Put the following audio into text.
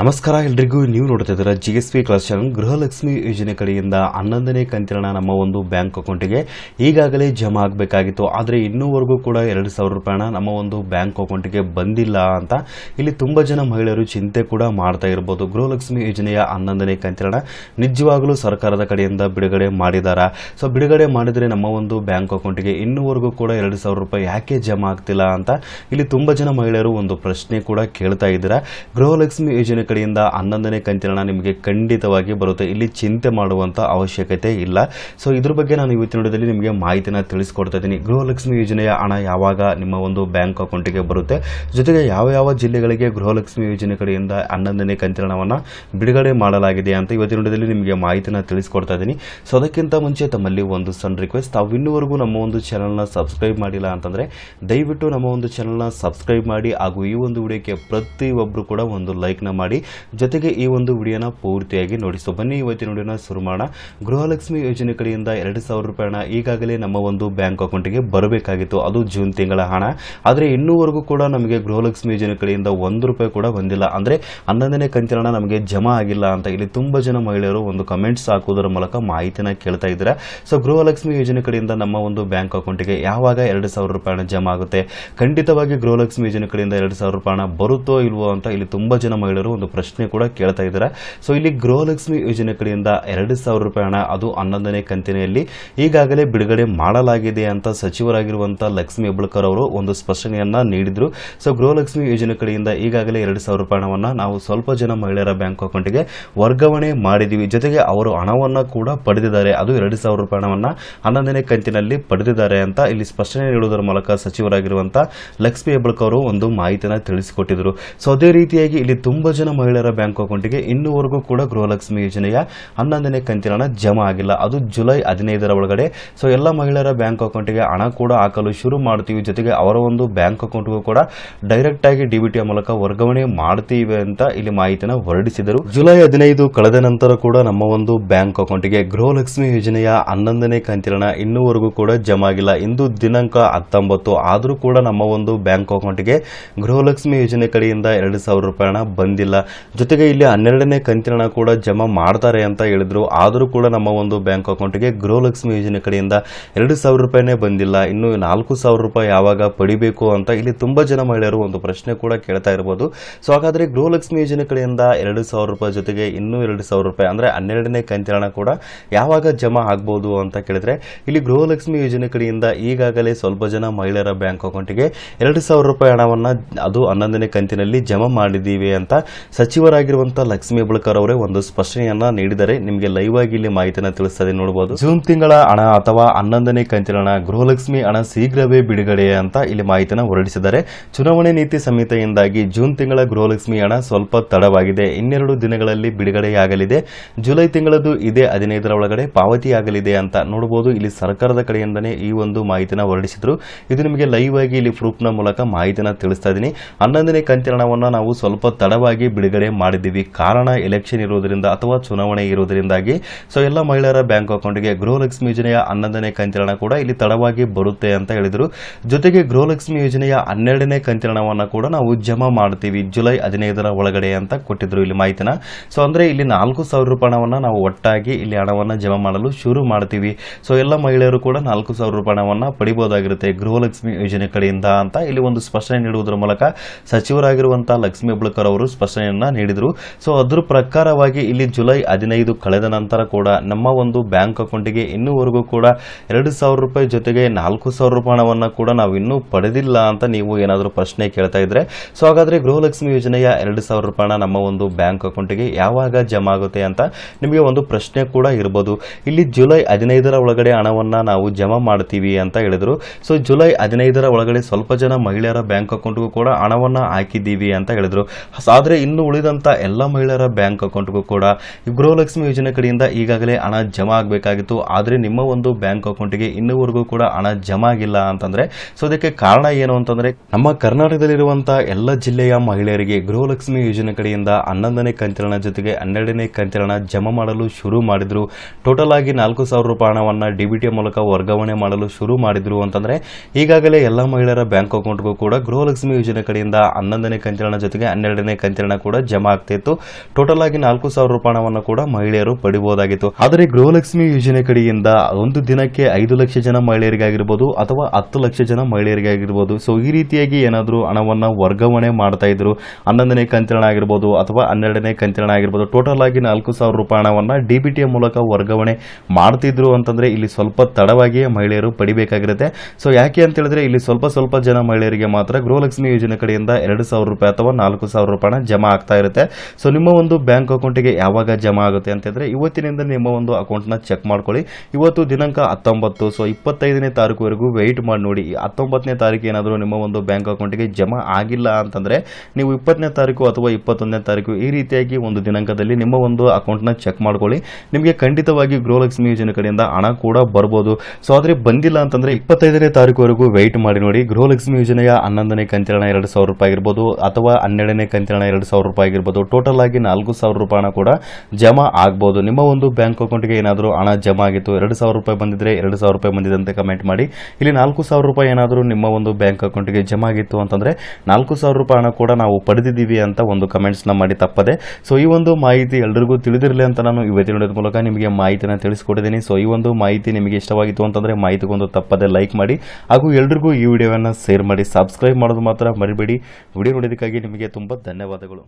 ನಮಸ್ಕಾರ ಎಲ್ರಿಗೂ, ನೀವು ನೋಡ್ತಾ ಇದ್ದೀರಾ G S P class channel Gruhalakshmi ಯೋಜನೆ ಕಡೆಯಿಂದ ಹನ್ನೊಂದನೇ ಕಂತಿನ ನಮ್ಮ ಒಂದು ಬ್ಯಾಂಕ್ ಅಕೌಂಟಿಗೆ ಈಗಾಗಲೇ ಜಮಾ ಆಗಬೇಕಾಗಿತ್ತು. ಆದರೆ ಇನ್ನೂವರೆಗೂ ಕೂಡ ಎರಡು ಸಾವಿರ ರೂಪಾಯಿನ ನಮ್ಮ ಒಂದು ಬ್ಯಾಂಕ್ ಅಕೌಂಟಿಗೆ ಬಂದಿಲ್ಲ ಅಂತ ಇಲ್ಲಿ ತುಂಬ ಜನ ಮಹಿಳೆಯರು ಚಿಂತೆ ಕೂಡ ಮಾಡ್ತಾ ಇರ್ಬೋದು. ಗೃಹಲಕ್ಷ್ಮಿ ಯೋಜನೆಯ ಹನ್ನೊಂದನೇ ಕಂತಿನ ನಿಜವಾಗಲೂ ಸರ್ಕಾರದ ಕಡೆಯಿಂದ ಬಿಡುಗಡೆ ಮಾಡಿದಾರಾ? ಸೊ ಬಿಡುಗಡೆ ಮಾಡಿದರೆ ನಮ್ಮ ಒಂದು ಬ್ಯಾಂಕ್ ಅಕೌಂಟಿಗೆ ಇನ್ನೂವರೆಗೂ ಕೂಡ ಎರಡು ಸಾವಿರ ರೂಪಾಯಿ ಯಾಕೆ ಜಮಾ ಆಗ್ತಿಲ್ಲ ಅಂತ ಇಲ್ಲಿ ತುಂಬ ಜನ ಮಹಿಳೆಯರು ಒಂದು ಪ್ರಶ್ನೆ ಕೂಡ ಕೇಳ್ತಾ ಇದ್ದೀರಾ. ಗೃಹಲಕ್ಷ್ಮಿ ಯೋಜನೆ ಕಡೆಯಿಂದ ಹನ್ನೊಂದನೇ ಕಂತಿನ ನಿಮಗೆ ಖಂಡಿತವಾಗಿ ಬರುತ್ತೆ. ಇಲ್ಲಿ ಚಿಂತೆ ಮಾಡುವಂತ ಅವಶ್ಯಕತೆ ಇಲ್ಲ. ಸೊ ಇದ್ರ ಬಗ್ಗೆ ನಾನು ಇವತ್ತಿನ ವಿಡಿಯೋದಲ್ಲಿ ನಿಮಗೆ ಮಾಹಿತಿನ ತಿಳಿಸ್ಕೊಡ್ತಾ ಇದ್ದೀನಿ. ಗೃಹಲಕ್ಷ್ಮಿ ಯೋಜನೆಯ ಹಣ ಯಾವಾಗ ನಿಮ್ಮ ಒಂದು ಬ್ಯಾಂಕ್ ಅಕೌಂಟಿಗೆ ಬರುತ್ತೆ. ಜೊತೆಗೆ ಯಾವ ಯಾವ ಜಿಲ್ಲೆಗಳಿಗೆ ಗೃಹಲಕ್ಷ್ಮಿ ಯೋಜನೆ ಕಡೆಯಿಂದ ಹನ್ನೊಂದನೇ ಕಂತಿನ ಬಿಡುಗಡೆ ಮಾಡಲಾಗಿದೆ ಅಂತ ಇವತ್ತಿನ ವಿಡಿಯೋದಲ್ಲಿ ನಿಮಗೆ ಮಾಹಿತಿನ ತಿಳಿಸ್ಕೊಡ್ತಾ ಇದ್ದೀನಿ. ಸೊ ಅದಕ್ಕಿಂತ ಮುಂಚೆ ತಮ್ಮಲ್ಲಿ ಒಂದು ಸಣ್ಣ ರಿಕ್ವೆಸ್ಟ್ ತಾವು ಇನ್ನುವರೆಗೂ ನಮ್ಮ ಒಂದು ಚಾನಲ್ನ ಸಬ್ಸ್ಕ್ರೈಬ್ ಮಾಡಿಲ್ಲ ಅಂತಂದರೆ ದಯವಿಟ್ಟು ನಮ್ಮ ಒಂದು ಚಾನಲ್ನ ಸಬ್ಸ್ಕ್ರೈಬ್ ಮಾಡಿ ಹಾಗೂ ಈ ಒಂದು ವಿಡಿಯೋಕ್ಕೆ ಪ್ರತಿಯೊಬ್ಬರು ಕೂಡ ಒಂದು ಲೈಕ್ನ ಮಾಡಿ. ಜೊತೆಗೆ ಈ ಒಂದು ವಿಡಿಯೋನ ಪೂರ್ತಿಯಾಗಿ ನೋಡಿ ಸೊ ಬನ್ನಿ, ಇವತ್ತಿನ ವಿಡಿಯೋನ ಶುರು ಮಾಡೋಣ. ಗೃಹಲಕ್ಷ್ಮಿ ಯೋಜನೆ ಕಡೆಯಿಂದ ಎರಡು ಸಾವಿರ ರೂಪಾಯಿ ಹಣ ಈಗಾಗಲೇ ನಮ್ಮ ಒಂದು ಬ್ಯಾಂಕ್ ಅಕೌಂಟಿಗೆ ಬರಬೇಕಾಗಿತ್ತು. ಅದು ಜೂನ್ ತಿಂಗಳ ಹಣ. ಆದರೆ ಇನ್ನೂವರೆಗೂ ಕೂಡ ನಮಗೆ ಗೃಹಲಕ್ಷ್ಮಿ ಯೋಜನೆ ಕಡೆಯಿಂದ ಒಂದು ರೂಪಾಯಿ ಕೂಡ ಬಂದಿಲ್ಲ. ಅಂದರೆ ಹನ್ನೊಂದನೇ ಕಂತಿನ ಹಣ ನಮಗೆ ಜಮಾ ಆಗಿಲ್ಲ ಅಂತ ಇಲ್ಲಿ ತುಂಬ ಜನ ಮಹಿಳೆಯರು ಒಂದು ಕಮೆಂಟ್ಸ್ ಹಾಕುವುದರ ಮೂಲಕ ಮಾಹಿತಿನ ಕೇಳ್ತಾ ಇದ್ದಾರೆ. ಸೊ ಗೃಹಲಕ್ಷ್ಮಿ ಯೋಜನೆ ಕಡೆಯಿಂದ ನಮ್ಮ ಒಂದು ಬ್ಯಾಂಕ್ ಅಕೌಂಟಿಗೆ ಯಾವಾಗ ಎರಡು ಸಾವಿರ ರೂಪಾಯಿ ಹಣ ಜಮಾ ಆಗುತ್ತೆ? ಖಂಡಿತವಾಗಿ ಗೃಹಲಕ್ಷ್ಮಿ ಯೋಜನೆ ಕಡೆಯಿಂದ ಎರಡು ಸಾವಿರ ರೂಪಾಯಿ ಹಣ ಬರುತ್ತೋ ಇಲ್ವೋ ಅಂತ ಇಲ್ಲಿ ತುಂಬ ಜನ ಮಹಿಳೆಯರು ಒಂದು ಪ್ರಶ್ನೆ ಕೂಡ ಕೇಳ್ತಾ ಇದ್ದಾರೆ. ಸೊ ಇಲ್ಲಿ ಗೃಹಲಕ್ಷ್ಮಿ ಯೋಜನೆ ಕಡೆಯಿಂದ ಎರಡು ಸಾವಿರ ರೂಪಾಯಿ ಹಣ, ಅದು ಹನ್ನೊಂದನೇ ಕಂತಿನಲ್ಲಿ ಈಗಾಗಲೇ ಬಿಡುಗಡೆ ಮಾಡಲಾಗಿದೆ ಅಂತ ಸಚಿವರಾಗಿರುವಂತಹ ಲಕ್ಷ್ಮಿ ಹೆಬ್ಬಳ್ಕರ್ ಅವರು ಒಂದು ಸ್ಪಷ್ಟನೆಯನ್ನ ನೀಡಿದ್ರು. ಸೊ ಗೃಹಲಕ್ಷ್ಮಿ ಯೋಜನೆ ಕಡೆಯಿಂದ ಈಗಾಗಲೇ ಎರಡು ಸಾವಿರ ರೂಪಾಯಿ ಹಣವನ್ನ ನಾವು ಸ್ವಲ್ಪ ಜನ ಮಹಿಳೆಯರ ಬ್ಯಾಂಕ್ ಅಕೌಂಟ್ಗೆ ವರ್ಗಾವಣೆ ಮಾಡಿದೀವಿ. ಜೊತೆಗೆ ಅವರು ಹಣವನ್ನ ಕೂಡ ಪಡೆದಿದ್ದಾರೆ. ಅದು ಎರಡು ಸಾವಿರ ರೂಪಾಯಿ ಹಣವನ್ನ ಹನ್ನೊಂದನೇ ಕಂತಿನಲ್ಲಿ ಪಡೆದಿದ್ದಾರೆ ಅಂತ ಇಲ್ಲಿ ಸ್ಪಷ್ಟನೆ ನೀಡುವುದರ ಮೂಲಕ ಸಚಿವರಾಗಿರುವಂತಹ ಲಕ್ಷ್ಮಿ ಹೆಬ್ಬಳ್ಕರ್ ಅವರು ಒಂದು ಮಾಹಿತಿಯನ್ನು ತಿಳಿಸಿಕೊಟ್ಟಿದ್ರು. ಸೊ ಅದೇ ರೀತಿಯಾಗಿ ಇಲ್ಲಿ ತುಂಬಾ ಜನ ಮಹಿಳೆಯರ ಬ್ಯಾಂಕ್ ಅಕೌಂಟ್ಗೆ ಇನ್ನೂವರೆಗೂ ಕೂಡ ಗೃಹಲಕ್ಷ್ಮಿ ಯೋಜನೆಯ ಹನ್ನೊಂದನೇ ಕಂತಿನ ಜಮಾ ಆಗಿಲ್ಲ. ಅದು ಜುಲೈ ಹದಿನೈದರ ಒಳಗಡೆ. ಸೊ ಎಲ್ಲ ಮಹಿಳೆಯರ ಬ್ಯಾಂಕ್ ಅಕೌಂಟ್ಗೆ ಹಣ ಕೂಡ ಹಾಕಲು ಶುರು ಮಾಡ್ತೀವಿ. ಜೊತೆಗೆ ಅವರ ಒಂದು ಬ್ಯಾಂಕ್ ಅಕೌಂಟ್ಗೂ ಕೂಡ ಡೈರೆಕ್ಟ್ ಆಗಿ ಡಿಬಿಟಿಯ ಮೂಲಕ ವರ್ಗಾವಣೆ ಮಾಡ್ತೀವಿ ಅಂತ ಇಲ್ಲಿ ಮಾಹಿತಿನ ಹೊರಡಿಸಿದರು. ಜುಲೈ ಹದಿನೈದು ಕಳೆದ ನಂತರ ಕೂಡ ನಮ್ಮ ಒಂದು ಬ್ಯಾಂಕ್ ಅಕೌಂಟ್ಗೆ ಗೃಹಲಕ್ಷ್ಮಿ ಯೋಜನೆಯ ಹನ್ನೊಂದನೇ ಕಂತಿನ ಇನ್ನೂವರೆಗೂ ಕೂಡ ಜಮಾ ಆಗಿಲ್ಲ. ಇಂದು ದಿನಾಂಕ ಹತ್ತೊಂಬತ್ತು. ಆದರೂ ಕೂಡ ನಮ್ಮ ಒಂದು ಬ್ಯಾಂಕ್ ಅಕೌಂಟ್ಗೆ ಗೃಹಲಕ್ಷ್ಮಿ ಯೋಜನೆ ಕಡೆಯಿಂದ ಎರಡು ಸಾವಿರ ರೂಪಾಯಿ ಹಣ ಬಂದಿಲ್ಲ. ಜೊತೆಗೆ ಇಲ್ಲಿ ಹನ್ನೆರಡನೇ ಕಂತಿನ ಕೂಡ ಜಮಾ ಮಾಡ್ತಾರೆ ಅಂತ ಹೇಳಿದ್ರು. ಆದರೂ ಕೂಡ ನಮ್ಮ ಒಂದು ಬ್ಯಾಂಕ್ ಅಕೌಂಟ್ಗೆ ಗೃಹಲಕ್ಷ್ಮಿ ಯೋಜನೆ ಕಡೆಯಿಂದ ಎರಡು ಸಾವಿರ ರೂಪಾಯಿನೇ ಬಂದಿಲ್ಲ. ಇನ್ನು ನಾಲ್ಕು ಸಾವಿರ ರೂಪಾಯಿ ಯಾವಾಗ ಪಡಿಬೇಕು ಅಂತ ಇಲ್ಲಿ ತುಂಬಾ ಜನ ಮಹಿಳೆಯರು ಒಂದು ಪ್ರಶ್ನೆ ಕೂಡ ಕೇಳ್ತಾ ಇರಬಹುದು ಸೊ, ಹಾಗಾದ್ರೆ ಗೃಹಲಕ್ಷ್ಮಿ ಯೋಜನೆ ಕಡೆಯಿಂದ ಎರಡು ಸಾವಿರ ರೂಪಾಯಿ ಜೊತೆಗೆ ಇನ್ನೂ ಎರಡು ಸಾವಿರ ರೂಪಾಯಿ, ಅಂದ್ರೆ ಹನ್ನೆರಡನೇ ಕಂತಿನ ಕೂಡ ಯಾವಾಗ ಜಮಾ ಆಗ್ಬೋದು ಅಂತ ಕೇಳಿದ್ರೆ, ಇಲ್ಲಿ ಗೃಹಲಕ್ಷ್ಮಿ ಯೋಜನೆ ಕಡೆಯಿಂದ ಈಗಾಗಲೇ ಸ್ವಲ್ಪ ಜನ ಮಹಿಳೆಯರ ಬ್ಯಾಂಕ್ ಅಕೌಂಟ್ಗೆ ಎರಡು ಸಾವಿರ ರೂಪಾಯಿ ಹಣವನ್ನ ಅದು ಹನ್ನೊಂದನೇ ಕಂತಿನಲ್ಲಿ ಜಮಾ ಮಾಡಿದ್ದೀವಿ ಅಂತ ಸಚಿವರಾಗಿರುವಂತಹ ಲಕ್ಷ್ಮಿ ಹೆಬ್ಬಳ್ಕರ್ ಅವರೇ ಒಂದು ಸ್ಪಷ್ಟನೆಯನ್ನ ನೀಡಿದರೆ ನಿಮಗೆ ಲೈವ್ ಆಗಿ ಇಲ್ಲಿ ಮಾಹಿತಿಯನ್ನು ತಿಳಿಸ್ತದೆ ನೋಡಬಹುದು. ಜೂನ್ ತಿಂಗಳ ಹಣ ಅಥವಾ ಹನ್ನೊಂದನೇ ಕಂತಿನ ಹಣ ಗೃಹಲಕ್ಷ್ಮಿ ಹಣ ಶೀಘ್ರವೇ ಬಿಡುಗಡೆ ಅಂತ ಇಲ್ಲಿ ಮಾಹಿತಿಯನ್ನು ಹೊರಡಿಸಿದ್ದಾರೆ. ಚುನಾವಣೆ ನೀತಿ ಸಂಹಿತೆಯಿಂದಾಗಿ ಜೂನ್ ತಿಂಗಳ ಗೃಹಲಕ್ಷ್ಮಿ ಹಣ ಸ್ವಲ್ಪ ತಡವಾಗಿದೆ. ಇನ್ನೆರಡು ದಿನಗಳಲ್ಲಿ ಬಿಡುಗಡೆಯಾಗಲಿದೆ. ಜುಲೈ ತಿಂಗಳದ್ದು ಇದೇ ಹದಿನೈದರ ಒಳಗಡೆ ಪಾವತಿಯಾಗಲಿದೆ ಅಂತ ನೋಡಬಹುದು. ಇಲ್ಲಿ ಸರ್ಕಾರದ ಕಡೆಯಿಂದನೇ ಈ ಒಂದು ಮಾಹಿತಿನ ಹೊರಡಿಸಿದ್ರು. ಇದು ನಿಮಗೆ ಲೈವ್ ಆಗಿ ಇಲ್ಲಿ ಪ್ರೂಫ್ನ ಮೂಲಕ ಮಾಹಿತಿನ ತಿಳಿಸ್ತಾ ಇದ್ದೀನಿ ಹನ್ನೊಂದನೇ ಕಂತಿನ ಹಣವನ್ನು ನಾವು ಸ್ವಲ್ಪ ತಡವಾಗಿ ಬಿಡುಗಡೆ ಮಾಡಿದ್ದೀವಿ. ಕಾರಣ ಎಲೆಕ್ಷನ್ ಇರುವುದರಿಂದ ಅಥವಾ ಚುನಾವಣೆ ಇರುವುದರಿಂದಾಗಿ. ಸೊ ಎಲ್ಲ ಮಹಿಳೆಯರ ಬ್ಯಾಂಕ್ ಅಕೌಂಟ್ಗೆ ಗೃಹಲಕ್ಷ್ಮಿ ಯೋಜನೆಯ ಹನ್ನೊಂದನೇ ಕಂತಿನ ಕೂಡ ಇಲ್ಲಿ ತಡವಾಗಿ ಬರುತ್ತೆ ಅಂತ ಹೇಳಿದರು. ಜೊತೆಗೆ ಗೃಹಲಕ್ಷ್ಮಿ ಯೋಜನೆಯ ಹನ್ನೆರಡನೇ ಕಂತಿನ ಕೂಡ ನಾವು ಜಮಾ ಮಾಡ್ತೀವಿ ಜುಲೈ ಹದಿನೈದರ ಒಳಗಡೆ ಅಂತ ಕೊಟ್ಟಿದ್ರು ಇಲ್ಲಿ ಮಾಹಿತಿನ. ಸೊ ಅಂದ್ರೆ ಇಲ್ಲಿ ನಾಲ್ಕು ಸಾವಿರ ರೂಪಾಯಿ ನಾವು ಒಟ್ಟಾಗಿ ಇಲ್ಲಿ ಹಣವನ್ನು ಜಮಾ ಮಾಡಲು ಶುರು ಮಾಡ್ತೀವಿ. ಸೊ ಎಲ್ಲ ಮಹಿಳೆಯರು ಕೂಡ ನಾಲ್ಕು ಸಾವಿರ ರೂಪಾಯಿ ಹಣವನ್ನು ಪಡಿಬೋದಾಗಿರುತ್ತೆ ಗೃಹಲಕ್ಷ್ಮಿ ಯೋಜನೆ ಕಡೆಯಿಂದ ಅಂತ ಇಲ್ಲಿ ಒಂದು ಸ್ಪಷ್ಟನೆ ನೀಡುವುದರ ಮೂಲಕ ಸಚಿವರಾಗಿರುವಂತಹ ಲಕ್ಷ್ಮೀ ಹೆಬ್ಬಳ್ಕರ್ ಅವರು ಸ್ಪಷ್ಟನೆಯನ್ನ ನೀಡಿದರು. ಸೊ ಅದ್ರ ಪ್ರಕಾರವಾಗಿ ಇಲ್ಲಿ ಜುಲೈ ಹದಿನೈದು ಕಳೆದ ನಂತರ ಕೂಡ ನಮ್ಮ ಒಂದು ಬ್ಯಾಂಕ್ ಅಕೌಂಟಿಗೆ ಇನ್ನೂವರೆಗೂ ಕೂಡ ಎರಡು ಸಾವಿರ ರೂಪಾಯಿ ಜೊತೆಗೆ ನಾಲ್ಕು ಸಾವಿರ ರೂಪಾಯಿ ಹಣವನ್ನು ಕೂಡ ನಾವು ಇನ್ನೂ ಪಡೆದಿಲ್ಲ ಅಂತ ನೀವು ಏನಾದರೂ ಪ್ರಶ್ನೆ ಕೇಳ್ತಾ ಇದ್ರೆ. ಸೊ ಹಾಗಾದ್ರೆ ಗೃಹಲಕ್ಷ್ಮಿ ಯೋಜನೆಯ ಎರಡು ಸಾವಿರ ನಮ್ಮ ಒಂದು ಬ್ಯಾಂಕ್ ಅಕೌಂಟಿಗೆ ಯಾವಾಗ ಜಮಾ ಆಗುತ್ತೆ ಅಂತ ನಿಮಗೆ ಒಂದು ಪ್ರಶ್ನೆ ಕೂಡ ಇರ್ಬೋದು. ಇಲ್ಲಿ ಜುಲೈ ಹದಿನೈದರ ಒಳಗಡೆ ಹಣವನ್ನ ನಾವು ಜಮಾ ಮಾಡ್ತೀವಿ ಅಂತ ಹೇಳಿದ್ರು. ಸೊ ಜುಲೈ ಹದಿನೈದರ ಒಳಗಡೆ ಸ್ವಲ್ಪ ಜನ ಮಹಿಳೆಯರ ಬ್ಯಾಂಕ್ ಅಕೌಂಟ್ಗೂ ಕೂಡ ಹಣವನ್ನ ಹಾಕಿದ್ದೀವಿ ಅಂತ ಹೇಳಿದ್ರು. ಆದ್ರೆ ಇನ್ನು ಉಳಿದಂತ ಎಲ್ಲ ಮಹಿಳೆಯರ ಬ್ಯಾಂಕ್ ಅಕೌಂಟ್ಗೂ ಕೂಡ ಗೃಹಲಕ್ಷ್ಮಿ ಯೋಜನೆ ಕಡೆಯಿಂದ ಈಗಾಗಲೇ ಹಣ ಜಮಾ ಆಗಬೇಕಾಗಿತ್ತು. ಆದರೆ ನಿಮ್ಮ ಒಂದು ಬ್ಯಾಂಕ್ ಅಕೌಂಟಿಗೆ ಇನ್ನೂವರೆಗೂ ಕೂಡ ಹಣ ಜಮಾ ಆಗಿಲ್ಲ ಅಂತಂದ್ರೆ, ಸೊ ಅದಕ್ಕೆ ಕಾರಣ ಏನು ಅಂತಂದ್ರೆ, ನಮ್ಮ ಕರ್ನಾಟಕದಲ್ಲಿರುವಂತಹ ಎಲ್ಲ ಜಿಲ್ಲೆಯ ಮಹಿಳೆಯರಿಗೆ ಗೃಹಲಕ್ಷ್ಮಿ ಯೋಜನೆ ಕಡೆಯಿಂದ ಹನ್ನೊಂದನೇ ಕಂತಿನ ಜೊತೆಗೆ ಹನ್ನೆರಡನೇ ಕಂತಿನ ಹಣ ಜಮಾ ಮಾಡಲು ಶುರು ಮಾಡಿದ್ರು. ಟೋಟಲ್ ಆಗಿ ನಾಲ್ಕು ಸಾವಿರ ರೂಪಾಯಿ ಹಣವನ್ನ ಡಿಬಿಟಿ ಮೂಲಕ ವರ್ಗಾವಣೆ ಮಾಡಲು ಶುರು ಮಾಡಿದ್ರು ಅಂತಂದ್ರೆ, ಈಗಾಗಲೇ ಎಲ್ಲ ಮಹಿಳೆಯರ ಬ್ಯಾಂಕ್ ಅಕೌಂಟ್ಗೂ ಕೂಡ ಗೃಹಲಕ್ಷ್ಮಿ ಯೋಜನೆ ಕಡೆಯಿಂದ ಹನ್ನೊಂದನೇ ಕಂತಿನ ಜೊತೆಗೆ ಹನ್ನೆರಡನೇ ಕಂತಿನ ಹಣ ಕೂಡ ಜಮಾ ಆಗ್ತಿತ್ತು. ಟೋಟಲ್ ಆಗಿ ನಾಲ್ಕು ಸಾವಿರ ರೂಪಾಯಿ ಕೂಡ ಮಹಿಳೆಯರು ಪಡಿಬಹುದಾಗಿತ್ತು. ಆದರೆ ಗೃಹಲಕ್ಷ್ಮಿ ಯೋಜನೆ ಕಡೆಯಿಂದ ಒಂದು ದಿನಕ್ಕೆ ಐದು ಲಕ್ಷ ಜನ ಮಹಿಳೆಯರಿಗಾಗಿರ್ಬೋದು ಅಥವಾ ಹತ್ತು ಲಕ್ಷ ಜನ ಮಹಿಳೆಯರಿಗಾಗಿರ್ಬೋದು. ಸೊ ಈ ರೀತಿಯಾಗಿ ಏನಾದರೂ ಹಣವನ್ನ ವರ್ಗಾವಣೆ ಮಾಡ್ತಾ ಇದ್ರು. ಹನ್ನೊಂದನೇ ಕಂತಿನ ಆಗಿರ್ಬೋದು ಅಥವಾ ಹನ್ನೆರಡನೇ ಕಂತಿನ ಆಗಿರ್ಬೋದು. ಟೋಟಲ್ ಆಗಿ ನಾಲ್ಕು ಸಾವಿರ ರೂಪಾಯಿ ಹಣವನ್ನ ಡಿ ಬಿ ಟಿಯ ಮೂಲಕ ವರ್ಗಾವಣೆ ಮಾಡ್ತಿದ್ರು ಅಂತಂದ್ರೆ ಇಲ್ಲಿ ಸ್ವಲ್ಪ ತಡವಾಗಿಯೇ ಮಹಿಳೆಯರು ಪಡಿಬೇಕಾಗಿರುತ್ತೆ. ಸೊ ಯಾಕೆ ಅಂತ ಹೇಳಿದ್ರೆ ಇಲ್ಲಿ ಸ್ವಲ್ಪ ಸ್ವಲ್ಪ ಜನ ಮಹಿಳೆಯರಿಗೆ ಮಾತ್ರ ಗೃಹಲಕ್ಷ್ಮಿ ಯೋಜನೆ ಕಡೆಯಿಂದ ಎರಡು ರೂಪಾಯಿ ಅಥವಾ ನಾಲ್ಕು ಸಾವಿರ ಜಮಾ ಆಗ್ತಾ ಇರುತ್ತೆ. ಸೊ ನಿಮ್ಮ ಒಂದು ಬ್ಯಾಂಕ್ ಅಕೌಂಟಿಗೆ ಯಾವಾಗ ಜಮಾ ಆಗುತ್ತೆ ಅಂತಂದರೆ ಇವತ್ತಿನಿಂದ ನಿಮ್ಮ ಒಂದು ಅಕೌಂಟ್ನ ಚೆಕ್ ಮಾಡ್ಕೊಳ್ಳಿ. ಇವತ್ತು ದಿನಾಂಕ ಹತ್ತೊಂಬತ್ತು ಸೊ ಇಪ್ಪತ್ತೈದನೇ ತಾರೀಕುವರೆಗೂ ವೆಯ್ಟ್ ಮಾಡಿ ನೋಡಿ. ಹತ್ತೊಂಬತ್ತನೇ ತಾರೀಕು ಏನಾದರೂ ನಿಮ್ಮ ಒಂದು ಬ್ಯಾಂಕ್ ಅಕೌಂಟಿಗೆ ಜಮಾ ಆಗಿಲ್ಲ ಅಂತಂದರೆ, ನೀವು ಇಪ್ಪತ್ತನೇ ತಾರೀಕು ಅಥವಾ ಇಪ್ಪತ್ತೊಂದನೇ ತಾರೀಕು ಈ ರೀತಿಯಾಗಿ ಒಂದು ದಿನಾಂಕದಲ್ಲಿ ನಿಮ್ಮ ಒಂದು ಅಕೌಂಟ್ನ ಚೆಕ್ ಮಾಡ್ಕೊಳ್ಳಿ. ನಿಮಗೆ ಖಂಡಿತವಾಗಿ ಗೃಹಲಕ್ಷ್ಮಿ ಯೋಜನೆ ಕಡೆಯಿಂದ ಹಣ ಕೂಡ ಬರ್ಬೋದು. ಸೊ ಆದರೆ ಬಂದಿಲ್ಲ ಅಂತಂದರೆ ಇಪ್ಪತ್ತೈದನೇ ತಾರೀಕುವರೆಗೂ ವೆಯ್ಟ್ ಮಾಡಿ ನೋಡಿ. ಗೃಹಲಕ್ಷ್ಮಿ ಯೋಜನೆಯ ಹನ್ನೊಂದನೇ ಕಂತಿರಣ ಎರಡು ಸಾವಿರ ರೂಪಾಯಿ ಇರ್ಬೋದು ಅಥವಾ ಹನ್ನೆರಡನೇ ಕಂತಿರಣ ಎರಡು ರೂಪಾಯಿ ಆಗಿರ್ಬೋದು ಟೋಟಲ್ ಆಗಿ ನಾಲ್ಕು ಸಾವಿರ ರೂಪಾಯಿನ ಕೂಡ ಜಮಾ ಆಗ್ಬೋದು. ನಿಮ್ಮ ಒಂದು ಬ್ಯಾಂಕ್ ಅಕೌಂಟ್ಗೆ ಏನಾದರೂ ಹಣ ಜಮಾ ಆಗಿತ್ತು, ಎರಡು ಸಾವಿರ ರೂಪಾಯಿ ಬಂದಿದ್ರೆ ಎರಡು ಸಾವಿರ ರೂಪಾಯಿ ಬಂದಿದೆ ಅಂತ ಕಮೆಂಟ್ ಮಾಡಿ. ಇಲ್ಲಿ ನಾಲ್ಕು ಸಾವಿರ ರೂಪಾಯಿ ಏನಾದರೂ ನಿಮ್ಮ ಒಂದು ಬ್ಯಾಂಕ್ ಅಕೌಂಟ್ಗೆ ಜಮಾ ಆಗಿತ್ತು ಅಂತಂದರೆ, ನಾಲ್ಕು ಸಾವಿರ ರೂಪಾಯಿ ಹಣ ಕೂಡ ನಾವು ಪಡೆದಿದ್ದೀವಿ ಅಂತ ಒಂದು ಕಮೆಂಟ್ಸ್ನ ಮಾಡಿ ತಪ್ಪದೆ. ಸೊ ಈ ಒಂದು ಮಾಹಿತಿ ಎಲ್ರಿಗೂ ತಿಳಿದಿರಲಿ ಅಂತ ನಾನು ಇವತ್ತಿನ ನೋಡೋದ ಮೂಲಕ ನಿಮಗೆ ಮಾಹಿತಿನ ತಿಳಿಸ್ಕೊಟ್ಟಿದ್ದೀನಿ. ಸೊ ಈ ಒಂದು ಮಾಹಿತಿ ನಿಮಗೆ ಇಷ್ಟವಾಗಿತ್ತು ಅಂತಂದರೆ ಮಾಹಿತಿಗೊಂದು ತಪ್ಪದೆ ಲೈಕ್ ಮಾಡಿ. ಹಾಗೂ ಎಲ್ರಿಗೂ ಈ ವಿಡಿಯೋವನ್ನು ಶೇರ್ ಮಾಡಿ. ಸಬ್ಸ್ಕ್ರೈಬ್ ಮಾಡೋದು ಮಾತ್ರ ಮರಿಬೇಡಿ. ವಿಡಿಯೋ ನೋಡೋದಕ್ಕಾಗಿ ನಿಮಗೆ ತುಂಬ ಧನ್ಯವಾದಗಳು.